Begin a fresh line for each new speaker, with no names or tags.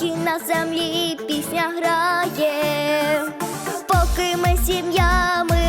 день на землі пісня грає, поки ми сім'я, ми.